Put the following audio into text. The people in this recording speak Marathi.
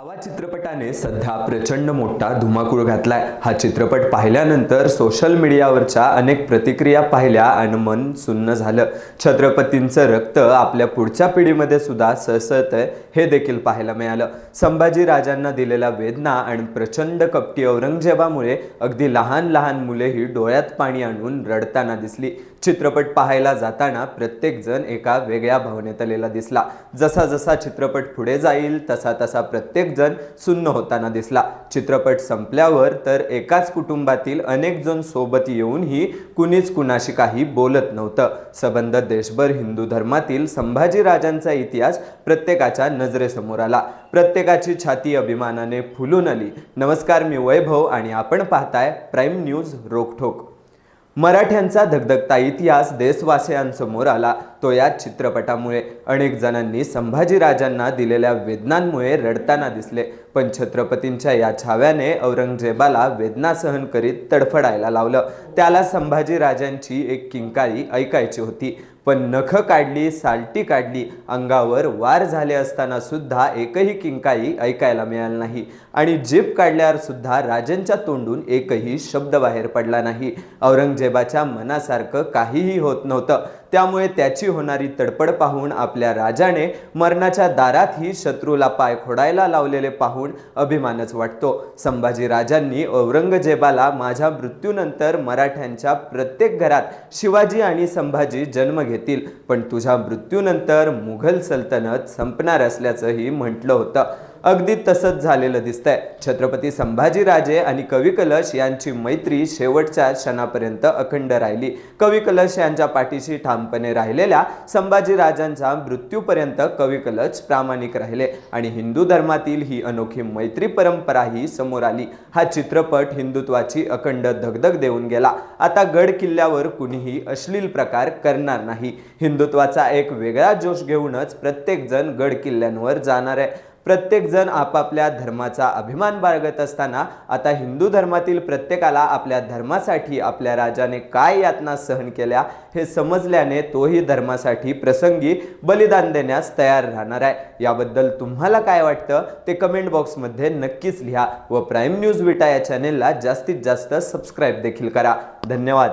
चित्रपटाने सध्या प्रचंड मोठा धुमाकूळ घातलाय. हा चित्रपट पाहिल्यानंतर सोशल मीडियावरच्या अनेक प्रतिक्रिया पाहिल्या आणि मन सुन्न झालं. छत्रपतींचं रक्त आपल्या पुढच्या पिढीमध्ये सुद्धा सळसळतंय हे देखील पाहायला मिळालं. संभाजी राजांना दिलेल्या वेदना आणि प्रचंड कपटी औरंगजेबामुळे अगदी लहान लहान मुलेही डोळ्यात पाणी आणून रडताना दिसली. चित्रपट पाहायला जाताना प्रत्येक जण एका वेगळ्या भावनेत आलेला दिसला. जसा जसा चित्रपट पुढे जाईल तसा तसा प्रत्येक जण सुन्न होताना दिसला. चित्रपट संपल्यावर तर एकाच कुटुंबातील अनेक जण सोबत येऊनही कुणीच कुणाशी काही बोलत नव्हतं. सबंध देशभर हिंदू धर्मातील संभाजीराजांचा इतिहास प्रत्येकाच्या नजरेसमोर आला. प्रत्येकाची छाती अभिमानाने फुलून आली. नमस्कार मी वैभव आणि आपण पाहताय प्राईम न्यूज रोखोक मराठ्यांचा धगधगता इतिहास देशवासियांसमोर आला. तो या चित्रपटामुळे. अनेक जणांनी संभाजीराजांना दिलेल्या वेदनांमुळे रडताना दिसले. पण छत्रपतींच्या या छाव्याने औरंगजेबाला वेदना सहन करीत तडफडायला लावलं. त्याला संभाजीराजांची एक किंकाळी ऐकायची होती. पण नख काढली सालटी काढली अंगावर वार झाले असताना सुद्धा एकही किंकाई ऐकायला मिळालं नाही. आणि जीप काढल्यावर सुद्धा राजांच्या तोंडून एकही शब्द बाहेर पडला नाही. औरंगजेबाच्या मनासारखं काहीही होत नव्हतं. त्यामुळे त्याची होणारी तडपड पाहून आपल्या राजाने मरणाच्या दारातही शत्रूला पाय खोडायला लावलेले पाहून अभिमानच वाटतो. संभाजी राजांनी औरंगजेबाला माझ्या मृत्यूनंतर मराठ्यांच्या प्रत्येक घरात शिवाजी आणि संभाजी जन्म घेतील. पण तुझ्या मृत्यूनंतर मुघल सल्तनत संपणार असल्याचंही म्हटलं होतं. अगदी तसंच झालेलं दिसतंय. छत्रपती संभाजीराजे आणि कवी कलश यांची मैत्री शेवटच्या क्षणापर्यंत अखंड राहिली. कवी कलश यांच्या पाठीशी ठामपणे राहिलेल्या संभाजीराजांच्या मृत्यूपर्यंत कवी कलश प्रामाणिक राहिले आणि हिंदू धर्मातील ही अनोखी मैत्री परंपरा ही समोर आली. हा चित्रपट हिंदुत्वाची अखंड धगधग देऊन गेला. आता गड किल्ल्यावर कुणीही अश्लील प्रकार करणार नाही. हिंदुत्वाचा एक वेगळा जोश घेऊनच प्रत्येक जण गड किल्ल्यांवर जाणार आहे. प्रत्येकजण आपापल्या धर्माचा अभिमान बाळगत असताना आता हिंदू धर्मातील प्रत्येकाला आपल्या धर्मासाठी आपल्या राजाने काय यातना सहन केल्या हे समजल्याने तोही धर्मासाठी प्रसंगी बलिदान देण्यास तयार राहणार आहे. याबद्दल तुम्हाला काय वाटतं ते कमेंट बॉक्समध्ये नक्कीच लिहा व प्राईम न्यूज विटा या चॅनेलला जास्तीत जास्त सबस्क्राईब देखील करा. धन्यवाद.